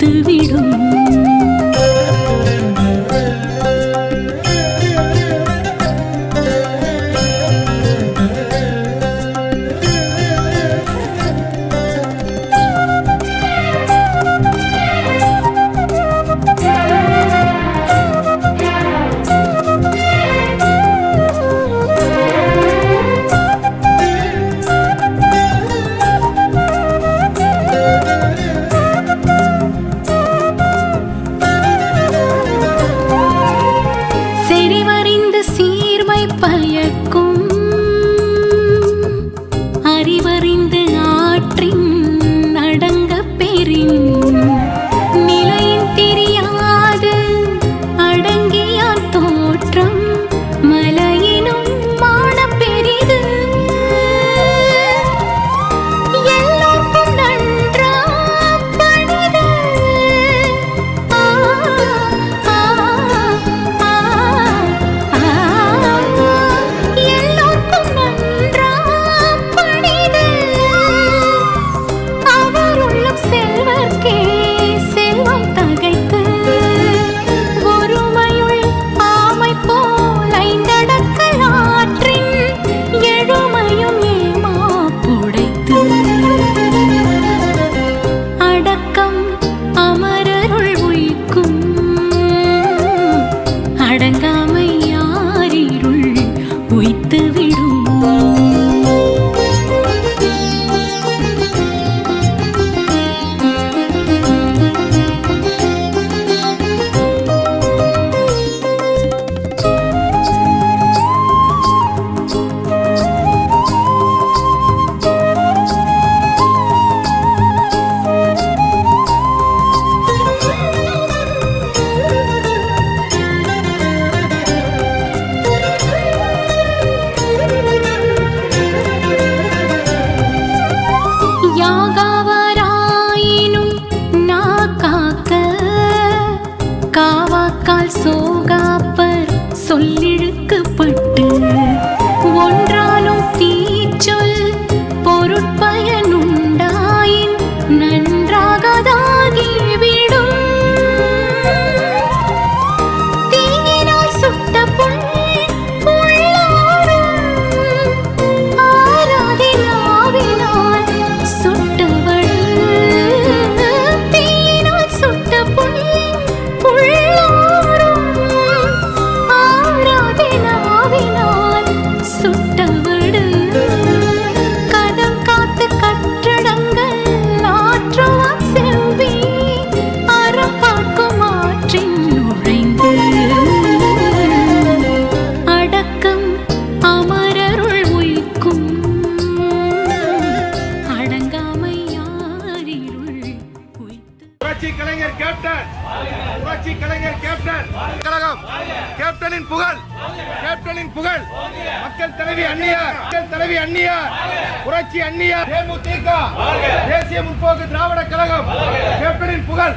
to சோகாப்பர் சொல்லிழுக்கு Kalaignar captain. கழகம். கேப்டனின் புகழ். கேப்டனின் புகழ். மக்கள் தலைவி அந்நியார் மக்கள் தலைவி அந்நியார் புரட்சி அந்நியார் தேமுதிக. தேசிய முற்போக்கு திராவிட கழகம். கேப்டனின் புகழ்.